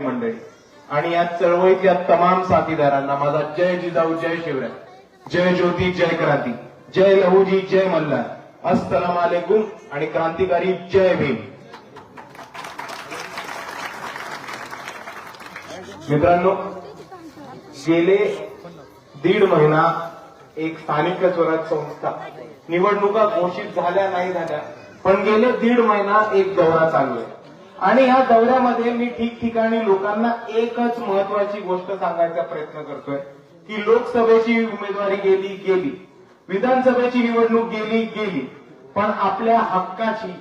मंडळी. आणि या चळवळीतल्या तमाम साथीदारांना माझा जय जिजाऊ जय शिवराय. जय ज्योती जय क्रांती. जय लहूजी जय मल्हार. अस्सलाम वालेकुम आणि क्रांतिकारी जय भीम. मित्रांनो गेले दीड महिना एक स्थानिक स्वराज संस्था निवडणुका घोषित झाल्या नाही झाल्या पण गेले दीड महिना एक दौरा चालू आहे. आणि ह्या दौऱ्यामध्ये मी ठिकठिकाणी लोकांना एकच महत्वाची गोष्ट सांगायचा प्रयत्न करतोय. की लोकसभेची उमेदवारी गेली गेली. विधानसभेची निवडणूक गेली गेली. पण आपल्या हक्काची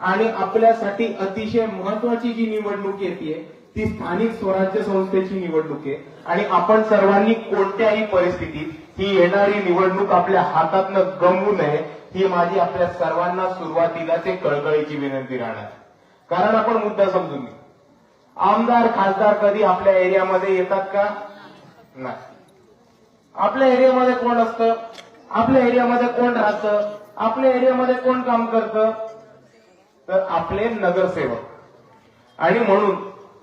आणि आपल्यासाठी अतिशय महत्वाची जी निवडणूक येते ती स्थानिक स्वराज्य संस्थेची निवडणूक आहे. आणि आपण सर्वांनी कोणत्याही परिस्थितीत ही येणारी निवडणूक आपल्या हातातनं गमवू नये ही माझी आपल्या सर्वांना सुरुवातीलाच एक कळकळीची विनंती राहणार. कारण आपण मुद्दा समजून घेऊ. आमदार खासदार कधी आपल्या एरियामध्ये येतात का? नाही. आपल्या एरियामध्ये कोण असतं? आपल्या एरियामध्ये कोण राहतं? आपल्या एरियामध्ये कोण काम करतं? तर आपले नगरसेवक. आणि म्हणून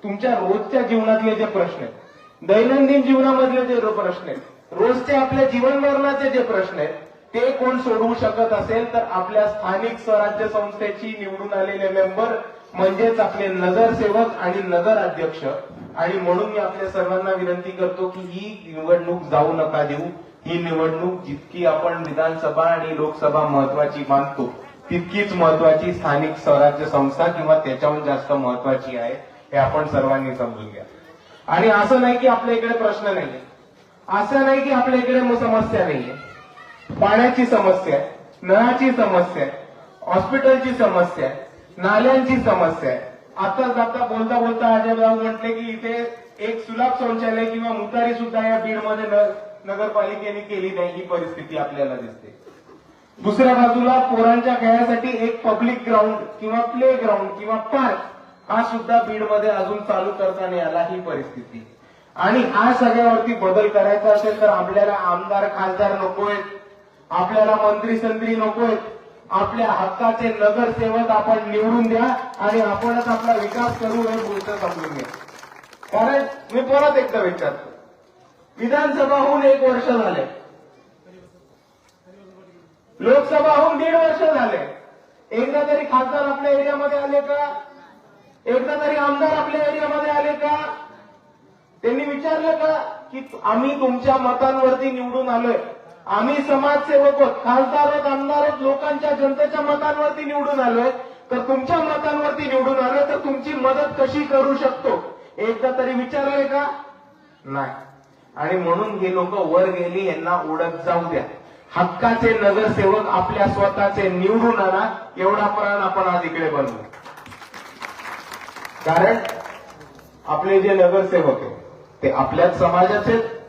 तुमच्या रोजच्या जीवनातले जे प्रश्न आहेत दैनंदिन जीवनामधले जे प्रश्न आहेत रोजचे आपल्या जीवनमरणाचे जे प्रश्न आहेत ते कोण सोडवू शकत असेल तर आपल्या स्थानिक स्वराज्य संस्थेची निवडून आलेले मेंबर म्हणजेच आपले नगरसेवक आणि नगर अध्यक्ष. आणि म्हणून मी आपल्या सर्वांना विनंती करतो की ही निवडणूक जाऊ नका देऊ. ही निवडणूक जितकी आपण विधानसभा आणि लोकसभा महत्वाची मानतो तितकीच महत्वाची स्थानिक स्वराज्य संस्था किंवा त्याच्याहून जास्त महत्वाची आहे हे आपण सर्वांनी समजून घ्या. आणि असं नाही की आपल्या इकडे प्रश्न नाहीये. असं नाही की आपल्या इकडे समस्या नाहीये. पाण्याची समस्या आहे नळाची समस्या आहे हॉस्पिटलची समस्या आहे नाल्यांची समस्या आहे. आता जाता बोलता बोलता अजयराव म्हटले की इथे एक सुलभ शौचालय किंवा मुतारी सुद्धा या बीडमध्ये नगरपालिकेने केली नाही ही परिस्थिती आपल्याला दिसते. दुसऱ्या बाजूला पोरांच्या खेळासाठी एक पब्लिक ग्राउंड किंवा प्ले ग्राउंड किंवा पार्क हा सुद्धा बीडमध्ये अजून चालू करता नाही आला ही परिस्थिती. आणि हा सगळ्यावरती बदल करायचा असेल तर आपल्याला आमदार खासदार नकोय आपल्याला मंत्री संत्री नकोय आपल्या हक्काचे नगरसेवक आपण निवडून द्या आणि आपणच आपला विकास करू हे गोष्ट समजून घ्या. कारण मी परत एकदा विचारतो. विधानसभा होऊन एक वर्ष झाले. लोकसभा होऊन दीड वर्ष झाले. एकदा तरी खासदार आपल्या एरियामध्ये आले का? एकदा तरी आमदार आपल्या एरियामध्ये आले का? त्यांनी विचारलं का? की आम्ही तुमच्या मतांवरती निवडून आलोय. आम्ही समाजसेवक आहोत खासदार आहोत आमदार आहोत लोकांच्या जनतेच्या मतांवरती निवडून आलोय. तर तुमच्या मतांवरती निवडून आलोय तर तुमची मदत कशी करू शकतो? एकदा तरी विचारलंय का? नाही. आणि म्हणून हे लोक वर गेली यांना उडत जाऊ द्या. हक्काचे नगरसेवक आपल्या स्वतःचे निवडून आणा एवढा प्राण आपण आज इकडे बनवू. कारण आपले जे नगरसेवक आहेत ते आपल्याच समाजाचे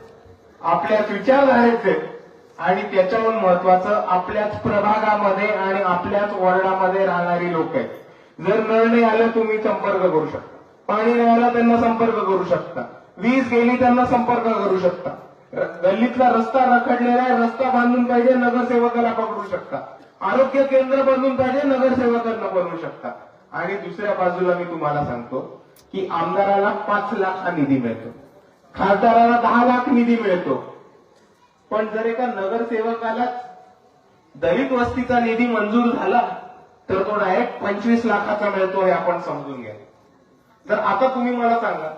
आपल्याच विचारधारेचे आहेत. आणि त्याच्याहून महत्वाचं आपल्याच प्रभागामध्ये आणि आपल्याच वॉर्डामध्ये राहणारी लोक आहेत. जर नळ नाही आलं तुम्ही संपर्क करू शकता. पाणी नाही आलं त्यांना संपर्क करू शकता. वीज गेली त्यांना संपर्क करू शकता. गल्लीतला रस्ता रखडलेला आहे रस्ता बांधून पाहिजे नगरसेवकाला पकडू शकता. आरोग्य केंद्र बांधून पाहिजे नगरसेवकांना बनवू शकता. आणि दुसऱ्या बाजूला मी तुम्हाला सांगतो की आमदाराला पाच लाख हा निधी मिळतो. खासदाराला दहा लाख निधी मिळतो. पण जर एका नगरसेवकाला दलित वस्तीचा निधी मंजूर झाला तर तो डायरेक्ट पंचवीस लाखाचा मिळतो हे आपण समजून घ्या. तर आता तुम्ही मला सांगा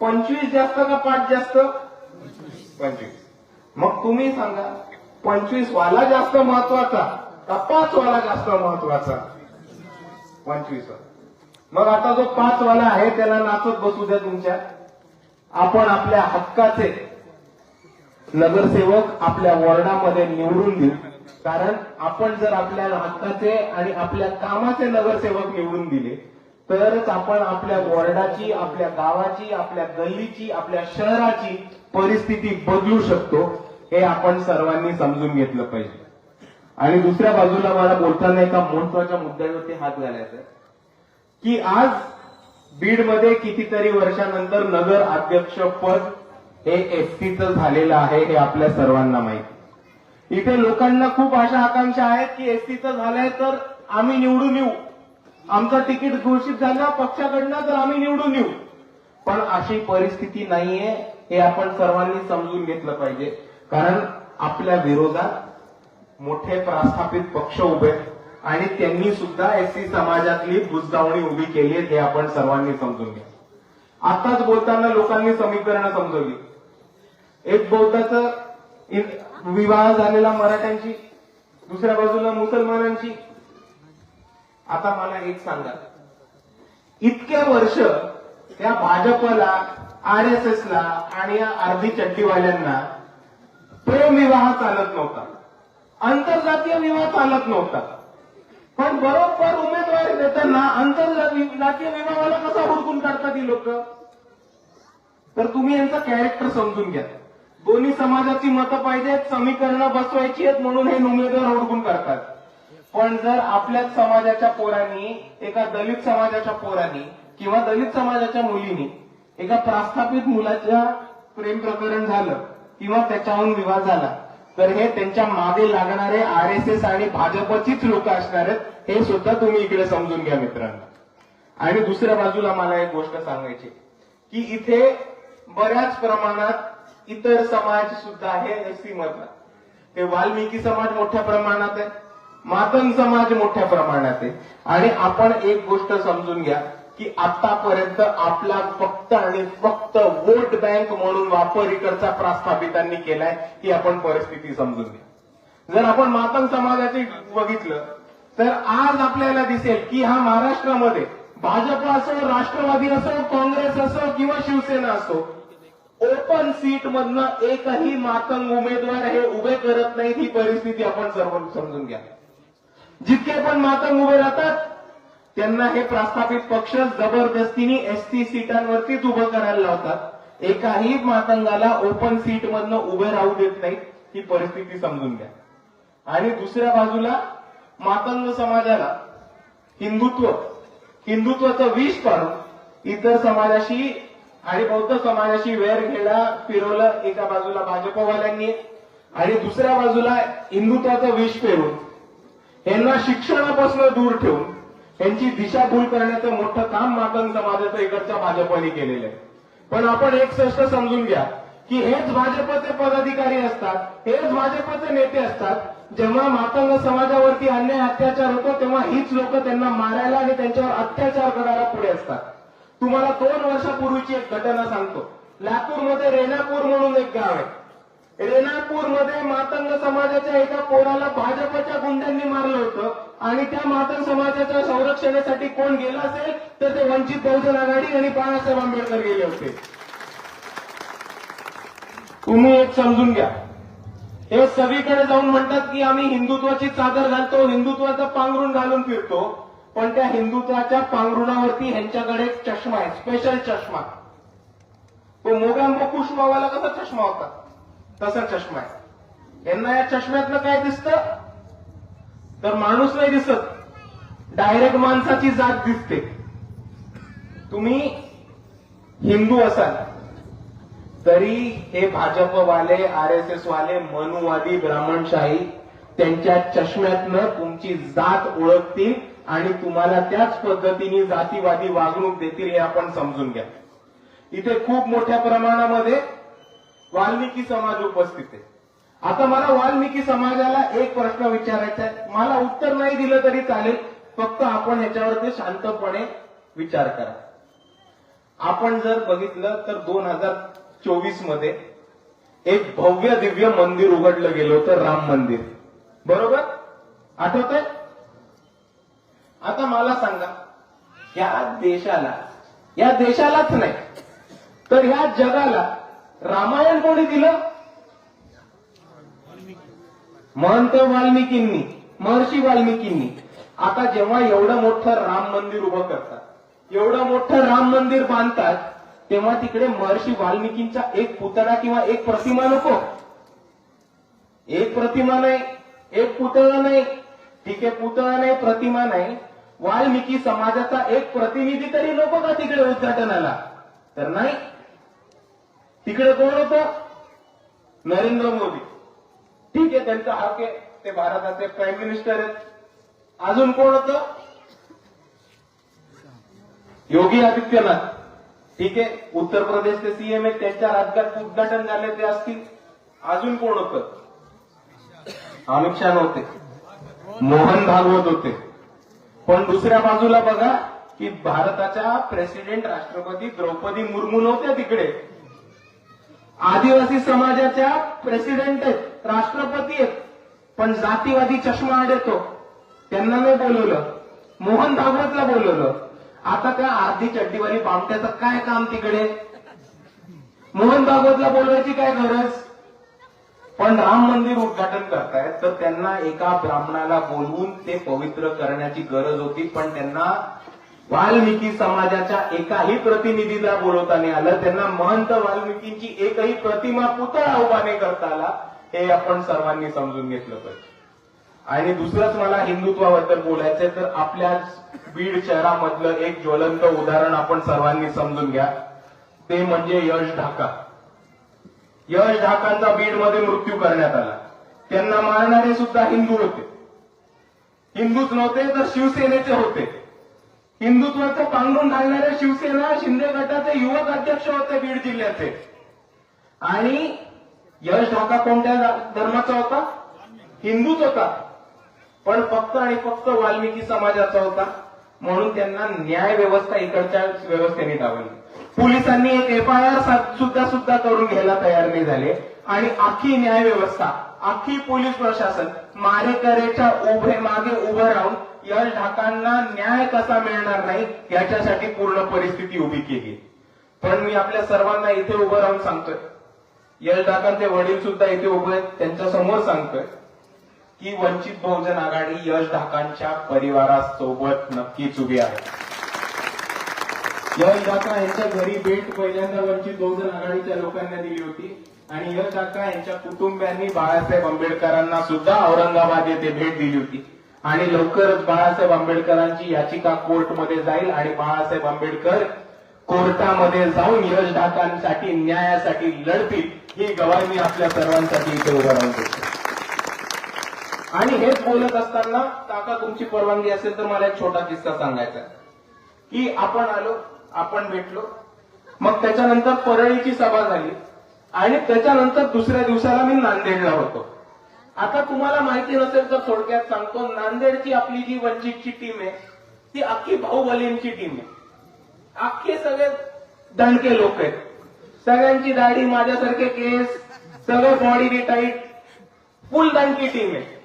पंचवीस जास्त का पाच जास्त? पंचवीस. मग तुम्ही सांगा पंचवीस वाला जास्त महत्त्वाचा का पाच वाला जास्त महत्त्वाचा? पंचवीस. मग आता जो पाच वाला आहे त्याला नाचत बसू द्या तुमच्या. आपण आपल्या हक्काचे नगरसेवक आपल्या वॉर्डामध्ये निवडून देऊ कारण आपण जर आपल्या हक्काचे आणि आपल्या कामाचे नगरसेवक निवडून दिले तरच आपण आपल्या वॉर्डाची आपल्या गावाची आपल्या गल्लीची आपल्या शहराची परिस्थिती बदलू शकतो हे आपण सर्वांनी समजून घेतलं पाहिजे. आणि दुसऱ्या बाजूला मला बोलताना एका महत्त्वाच्या मुद्द्यावरती हात घालायचा की आज बीडमध्ये कितीतरी वर्षानंतर नगर अध्यक्ष पद हे एसटीचं झालेलं आहे हे आपल्या सर्वांना माहिती. इथे लोकांना खूप अशा आकांक्षा आहेत की एसटीचं झालंय तर आम्ही निवडून येऊ. आमचं तिकीट घोषित झालं पक्षाकडनं तर आम्ही निवडून येऊ. पण अशी परिस्थिती नाहीये हे आपण सर्वांनी समजून घेतलं पाहिजे. कारण आपल्या विरोधात मोठे प्रस्थापित पक्ष उभे आहेत. आणि त्यांनी सुद्धा एससी समाजातली बुजदावणी उभी केली आहे हे आपण सर्वांनी समजून घ्या. आताच बोलताना लोकांनी समीकरणं समजवली. एक बौद्धाचा विवाह झालेला मराठ्यांची दुसऱ्या बाजूला मुसलमानांची. आता मला एक सांगा. इतक्या वर्ष त्या भाजपला आर एस एस ला आणि या अर्धी चड्डीवाल्यांना प्रेमविवाह चालत नव्हता. आंतरजातीय विवाह चालत नव्हता. पण बरोबर उमेदवारी देताना आंतरजातीय विवाहाला कसा हुडकून काढतात ही लोक? तर तुम्ही यांचं कॅरेक्टर समजून घ्या. दोन्ही समाजाची मतं पाहिजेत समीकरणं बसवायची आहेत म्हणून हे उमेदवार ओळखून करतात. पण जर आपल्याच समाजाच्या पोरांनी एका दलित समाजाच्या पोरांनी किंवा दलित समाजाच्या मुलीनी एका प्रस्थापित मुलाच्या प्रेम प्रकरण झालं किंवा त्याच्याहून विवाह झाला तर हे त्यांच्या मागे लागणारे आर एस एस आणि भाजपचीच लोक असणार आहेत हे सुद्धा तुम्ही इकडे समजून घ्या मित्रांनो. आणि दुसऱ्या बाजूला मला एक गोष्ट सांगायची की इथे बऱ्याच प्रमाणात इतर समाज सुद्धा आहे एससी मधला. ते वाल्मिकी समाज मोठ्या प्रमाणात आहे मातन समाज मोठ्या प्रमाणात आहे. आणि आपण एक गोष्ट समजून घ्या की आतापर्यंत आपला फक्त आणि फक्त वोट बँक म्हणून वापर इकडचा प्रस्थापितांनी केलाय ही आपण परिस्थिती समजून घ्या. जर आपण मातन समाजाचे बघितलं तर आज आपल्याला दिसेल की हा महाराष्ट्रामध्ये भाजप असो राष्ट्रवादी असो काँग्रेस असो किंवा शिवसेना असो ओपन सीट मधनं एकही मातंग उमेदवार हे उभे करत नाहीत ही परिस्थिती आपण सर्व समजून घ्या. जितके पण मातंग उभे राहतात त्यांना हे प्रस्थापित पक्ष जबरदस्तीने एसटी सीटांवरतीच उभं करायला लावतात. एकाही मातंगाला ओपन सीट मधनं उभे राहू देत नाहीत ही परिस्थिती समजून घ्या. आणि दुसऱ्या बाजूला मातंग समाजाला हिंदुत्व हिंदुत्वाचं विष पाडून इतर समाजाशी आणि बौद्ध समाजाशी वेर घेला फिरवलं एका बाजूला भाजपवाल्यांनी आणि दुसऱ्या बाजूला हिंदुत्वाचं विष पेरून यांना शिक्षणापासून दूर ठेवून यांची दिशाभूल करण्याचं मोठं काम माकन समाजाचं इकडच्या भाजपने केलेलं आहे. पण आपण एक स्पष्ट समजून घ्या की हेच भाजपचे पदाधिकारी असतात हेच भाजपचे नेते असतात जेव्हा मातंग समाजावरती अन्याय अत्याचार होतो तेव्हा हीच लोक त्यांना मारायला आणि त्यांच्यावर अत्याचार करायला पुढे असतात. तुम्हाला दोन वर्षापूर्वीची एक घटना सांगतो. लातूरमध्ये रेणापूर म्हणून एक गाव आहे. रेणापूरमध्ये मातंग समाजाच्या एका पोराला भाजपच्या गुंड्यांनी मारलं होतं आणि त्या मातंग समाजाच्या संरक्षणासाठी कोण गेला असेल तर ते वंचित बहुजन आघाडी आणि बाळासाहेब आंबेडकर गेले होते. तुम्ही एक समजून घ्या. हे सगळीकडे जाऊन म्हणतात की आम्ही हिंदुत्वाची चादर घालतो हिंदुत्वाचं पांघरून घालून फिरतो. पण त्या हिंदुत्वाच्या पांघरुणावरती ह्यांच्याकडे एक चष्मा आहे स्पेशल चष्मा. तो मोगॅम्बो पुष्पावाला कसा चष्मा होता? तसा चष्मा आहे. यांना या चष्म्यातनं काय दिसतं? तर माणूस नाही दिसत. डायरेक्ट माणसाची जात दिसते. तुम्ही हिंदू असाल तरी हे भाजपवाले आर एस एस वाले मनुवादी ब्राह्मणशाही त्यांच्या चष्म्यातनं तुमची जात ओळखतील आणि तुम्हाला त्याच पद्धतीने जातीवादी वागणूक देतील हे आपण समजून घ्या. इथे खूप मोठ्या प्रमाणामध्ये वाल्मिकी समाज उपस्थित आहे. आता मला वाल्मिकी समाजाला एक प्रश्न विचारायचा आहे. मला उत्तर नाही दिलं तरी चालेल. फक्त आपण ह्याच्यावरती शांतपणे विचार करा. आपण जर बघितलं तर दोन हजार चोवीसमध्ये एक भव्य दिव्य मंदिर उघडलं गेलं होतं राम मंदिर. बरोबर? आठवत आहे आता मला सांगा या देशाला या देशालाच नाही तर ह्या जगाला रामायण कोणी दिलं? महंत वाल्मिकींनी महर्षी वाल्मिकींनी. आता जेव्हा एवढं मोठं राम मंदिर उभं करतात एवढं मोठं राम मंदिर बांधतात तेव्हा तिकडे महर्षी वाल्मिकींचा एक पुतळा किंवा एक प्रतिमा नको. एक प्रतिमा नाही एक पुतळा नाही. ठीक आहे पुतळा नाही प्रतिमा नाही. वाल्मिकी समाजाचा एक प्रतिनिधी तरी नको का तिकडे उद्घाटनाला? तर नाही. तिकडे कोण होतं? नरेंद्र मोदी. ठीक आहे त्यांचा हक आहे. ते भारताचे प्राईम मिनिस्टर आहेत. अजून कोण होतं? योगी आदित्यनाथ. ठीक आहे उत्तर प्रदेशचे सीएम आहेत त्यांच्या राज्यात उद्घाटन झाले ते असतील. अजून कोण होतं? अमित शहा नव्हते. मोहन भागवत होते. पण दुसऱ्या बाजूला बघा की भारताच्या प्रेसिडेंट राष्ट्रपती द्रौपदी मुर्मू नव्हत्या तिकडे. आदिवासी समाजाच्या प्रेसिडेंट आहेत राष्ट्रपती आहेत पण जातीवादी चष्मा आड येतो त्यांना नाही बोलवलं. मोहन भागवतला बोलवलं. आता त्या आधी चड्डीवाली पामट्याचं काय काम तिकडे? मोहन भागवतला बोलवायची काय गरज? पण राम मंदिर उद्घाटन करतायत तर त्यांना एका ब्राह्मणाला बोलवून ते पवित्र करण्याची गरज होती पण त्यांना वाल्मिकी समाजाच्या एकाही प्रतिनिधीला बोलवता नाही आलं. त्यांना महंत वाल्मिकींची एकही प्रतिमा पुतळा उभाने करता आला हे आपण सर्वांनी समजून घेतलं पाहिजे. आणि दुसरंच मला हिंदुत्वाबद्दल बोलायचंय तर आपल्या बीड शहरामधलं एक ज्वलंत उदाहरण आपण सर्वांनी समजून घ्या. ते म्हणजे यश ढाका. यश ढाकांचा बीडमध्ये मृत्यू करण्यात आला. त्यांना मारणारे सुद्धा हिंदू होते. हिंदूच नव्हते तर शिवसेनेचे होते. हिंदुत्वाचं पांघरून घालणारे शिवसेना शिंदे गटाचे युवक अध्यक्ष होते बीड जिल्ह्याचे. आणि यश ढाका कोणत्या धर्माचा होता? हिंदूच होता. पण फक्त आणि फक्त वाल्मिकी समाजाचा होता. म्हणून त्यांना न्याय व्यवस्था इकडच्या व्यवस्थेने डावली पोलिसांनी एक एफ आय आर सुद्धा सुद्धा करून घ्यायला तयार नाही झाले. आणि आखी न्याय व्यवस्था आखी पोलीस प्रशासन मारेकरेच्या उभे मागे उभं राहून यश ढाकांना न्याय कसा मिळणार नाही याच्यासाठी पूर्ण परिस्थिती उभी केली. पण मी आपल्या सर्वांना इथे उभं राहून सांगतोय. यश ढाकांचे वडील सुद्धा इथे उभे आहेत त्यांच्यासमोर सांगतोय की वंचित बहुजन आघाडी यश ढाकांच्या परिवारासोबत नक्कीच उभी आहे. यश काका यांच्या घरी भेट पहिल्यांदा वंचित बहुजन आघाडीच्या लोकांना दिली होती. आणि यश काका यांच्या कुटुंबियांनी बाळासाहेब आंबेडकरांना सुद्धा औरंगाबाद येथे भेट दिली होती. आणि लवकरच बाळासाहेब आंबेडकरांची याचिका कोर्टमध्ये जाईल आणि बाळासाहेब आंबेडकर कोर्टामध्ये जाऊन यश ढाकांसाठी न्यायासाठी लढतील ही गवाही मी आपल्या सर्वांसाठी इथे उभं राहून देतो. आणि हेच बोलत असताना काका तुमची परवानगी असेल तर मला एक छोटा किस्सा सांगायचा की आपण आलो आपण भेटलो. मग त्याच्यानंतर परळीची सभा झाली. आणि त्याच्यानंतर दुसऱ्या दिवसाला मी नांदेडला होतो. आता तुम्हाला माहिती नसेल तर थोडक्यात सांगतो नांदेडची आपली जी वंचितची टीम आहे ती अख्खी बाहुबलींची टीम आहे. अख्खे सगळे दणके लोक आहेत. सगळ्यांची दाढी माझ्यासारखे केस सगळं बॉडी टाईट फुल दणकी टीम आहे.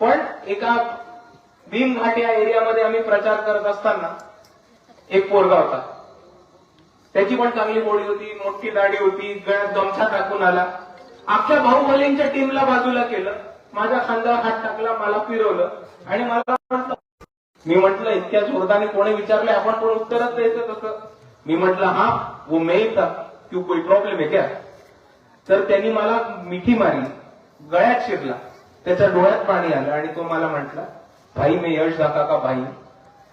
पण एका भीमघाट या एरियामध्ये आम्ही प्रचार करत असताना एक पोरगा होता. त्याची पण चांगली बॉडी होती मोठी दाढी होती गळ्यात गमछा टाकून आला. आपल्या बाहुबलींच्या टीमला बाजूला केलं. माझ्या खांद्यावर हात टाकला मला फिरवलं. आणि मला म्हटलं मी म्हटलं इतक्या जोरदाने कोणी विचारले आपण पण उत्तरच द्यायचं तसं? मी म्हटलं हा वो मैं ही था कोई प्रॉब्लेम आहे क्या? तर त्यांनी मला मिठी मारली. गळ्यात शिरला. त्याच्या डोळ्यात पाणी आलं आणि तो मला म्हटला भाई मे यश दाका का भाई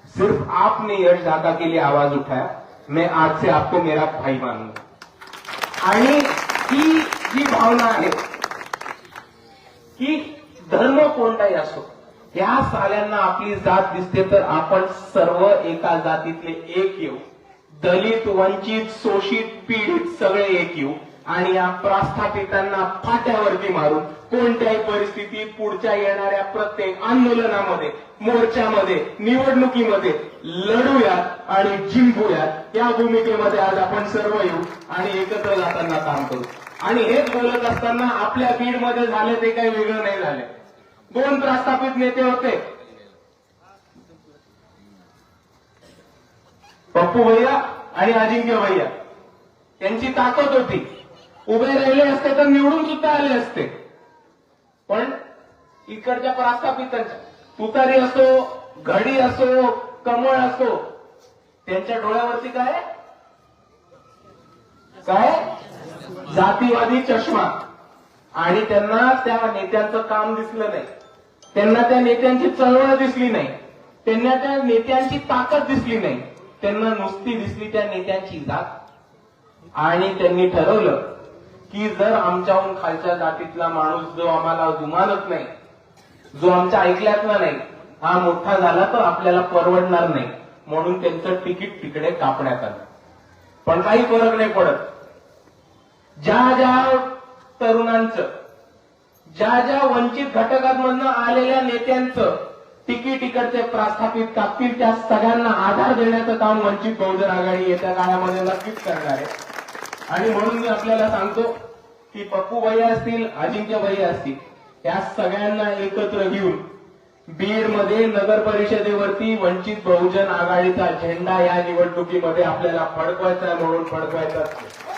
सिर्फ आपने यश दाका के लिए आवाज उठाया. मैं आज से आपको मेरा भाई आणि ही जी भावना आहे की धर्म कोणताही असो या साल्यांना आपली जात दिसते तर आपण सर्व एका जातीतले एक येऊ. दलित वंचित शोषित पीडित सगळे एक येऊ. आणि या प्रास्थापितांना फाट्यावरती मारून कोणत्याही परिस्थितीत पुढच्या येणाऱ्या प्रत्येक आंदोलनामध्ये मोर्चामध्ये निवडणुकीमध्ये लढूयात आणि जिंकूयात या भूमिकेमध्ये आज आपण सर्व येऊ आणि एकत्र जाताना काम करू. आणि हेच बोलत असताना आपल्या बीडमध्ये झाले ते काही वेगळं नाही झाले. दोन प्रस्थापित नेते होते. पप्पू भैया आणि अजिंक्य भैया. त्यांची ताकद होती. उभे राहिले असते तर निवडून सुद्धा आले असते. पण इकडच्या प्रस्थापितांच्या तुतारी असो घडी असो कमळ असो त्यांच्या डोळ्यावरती काय? काय? जातीवादी चष्मा. आणि त्यांना त्या नेत्यांचं काम दिसलं नाही. त्यांना त्या नेत्यांची चळवळ दिसली नाही. त्यांना त्या नेत्यांची ताकद दिसली नाही. त्यांना नुसती दिसली त्या नेत्यांची जात. आणि त्यांनी ठरवलं की जर आमच्याहून खालच्या जातीतला माणूस जो आम्हाला जुमानत नाही जो आमच्या ऐकल्यातला नाही हा मोठा झाला तर आपल्याला परवडणार नाही. म्हणून त्यांचं तिकीट तिकडे कापण्यात आलं. पण काही फरक नाही पडत. ज्या ज्या तरुणांचं ज्या ज्या वंचित घटकांमधनं आलेल्या नेत्यांचं तिकीट इकडचे प्रस्थापित कापतील त्या सगळ्यांना आधार देण्याचं काम वंचित बहुजन आघाडी येत्या काळामध्ये नक्कीच करणार आहे. आणि म्हणून मी आपल्याला सांगतो की पप्पू भैया असतील अजिंक्य भैया असतील या सगळ्यांना एकत्र घेऊन बीडमध्ये नगर परिषदेवरती वंचित बहुजन आघाडीचा झेंडा या निवडणुकीमध्ये आपल्याला फडकवायचा आहे म्हणून फडकवायचा असतो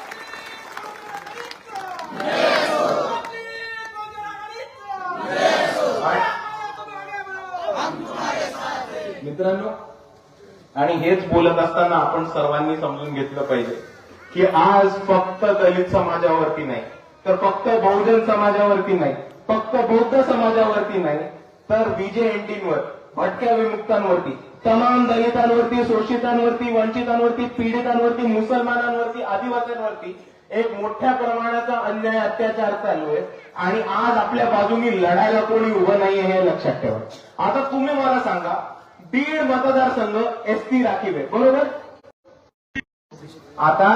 मित्रांनो आणि हेच बोलत असताना आपण सर्वांनी समजून घेतलं पाहिजे की आज फक्त दलित समाजावरती नाही तर फक्त बहुजन समाजावरती नाही फक्त बौद्ध समाजावरती नाही तर विजय एंटींवर भटक्या विमुक्तांवरती तमाम दलितांवरती शोषितांवरती वंचितांवरती पीडितांवरती मुसलमानांवरती आदिवासींवरती एक मोठ्या प्रमाणाचा अन्याय अत्याचार चालू आहे. आणि आज आपल्या बाजूनी लढायला कोणी उभं नाहीये हे लक्षात ठेवा. आता तुम्ही मला सांगा बीड मतदारसंघ एसटी राखीव आहे बरोबर? आता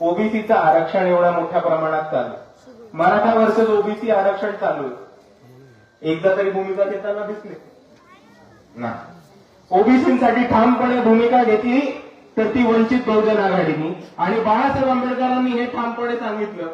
ओबीसीचं आरक्षण एवढ्या मोठ्या प्रमाणात चालू आहे. मराठा वर्सेस ओबीसी आरक्षण चालू आहे. एकदा तरी भूमिका घेताना दिसली. ना ओबीसीसाठी ठामपणे भूमिका घेतली तर ती वंचित बहुजन आघाडीनी. आणि बाळासाहेब आंबेडकरांनी हे ठामपणे सांगितलं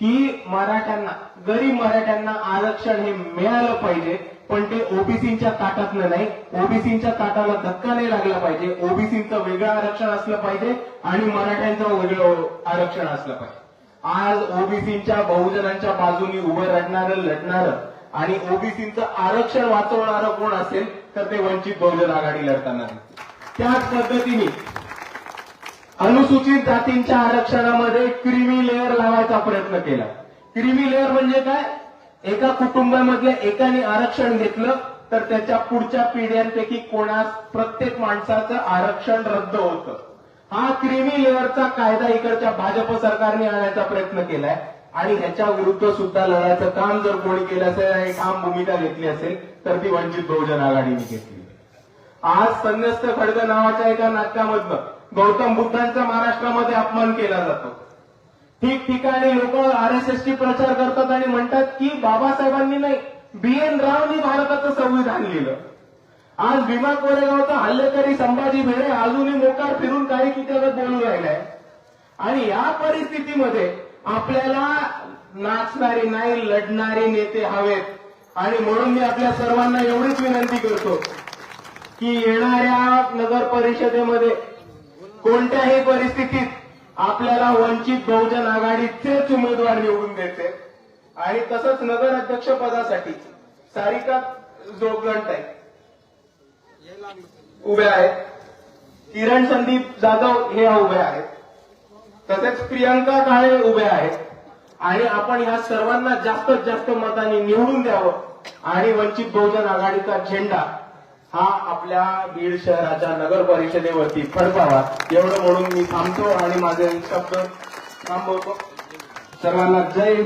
की मराठ्यांना गरीब मराठ्यांना आरक्षण हे मिळालं पाहिजे पण ते ओबीसीच्या ताटातलं नाही. ओबीसीच्या ताटाला धक्का नाही लागला पाहिजे. ओबीसीचं वेगळं आरक्षण असलं पाहिजे आणि मराठ्यांचं वेगळं आरक्षण असलं पाहिजे. आज ओबीसीच्या बहुजनांच्या बाजूनी उभं रडणारं लढणारं आणि ओबीसीचं आरक्षण वाचवणारं कोण असेल तर ते वंचित बहुजन आघाडी लढताना त्याच पद्धतीने अनुसूचित जातींच्या आरक्षणामध्ये क्रिमी लेअर लावायचा प्रयत्न केला. क्रिमी लेअर म्हणजे काय? एका कुटुंबामधल्या एकाने आरक्षण घेतलं तर त्याच्या पुढच्या पिढ्यांपैकी कोणास प्रत्येक माणसाचं आरक्षण रद्द होतं. हा क्रिमी लेअरचा कायदा इकडच्या भाजप सरकारने आणायचा प्रयत्न केलाय. आणि ह्याच्या विरुद्ध सुद्धा लढायचं काम जर कोणी केलं असेल आणि काम भूमिका घेतली असेल तर ती वंचित बहुजन आघाडीने घेतली. आज संन्यस्त खडग नावाच्या एका नाटकामधनं गौतम बुद्धांचा महाराष्ट्रामध्ये अपमान केला जातो. ठिकठिकाणी लोक आरएसएसची प्रचार करतात आणि म्हणतात की बाबासाहेबांनी नाही बी एन रावनी भारताचं संविधान लिहिलं. आज भीमा कोरेगावचा हल्लेकरी संभाजी भिडे अजूनही मोकार फिरून काही किती बोलू राहिलाय. आणि या परिस्थितीमध्ये आपल्याला नाचणारे नाही लढणारे नेते हवेत. आणि म्हणून मी आपल्या सर्वांना एवढीच विनंती करतो की येणाऱ्या नगर परिषदेमध्ये कोणत्याही परिस्थितीत आपल्याला वंचित बहुजन आघाडीचेच उमेदवार निवडून देते आणि तसंच नगर अध्यक्ष पदासाठी सारिका जोगलंटाई उभे आहेत. किरण संदीप जाधव हे उभे आहेत. तसेच प्रियंका काळे उभे आहेत. आणि आपण ह्या सर्वांना जास्तीत जास्त मतांनी निवडून द्यावं. आणि वंचित बहुजन आघाडीचा झेंडा हा आपल्या बीड शहराच्या नगर परिषदेवरती फडकावा. एवढं म्हणून मी थांबतो आणि माझे शब्द थांबवतो. सर्वांना जय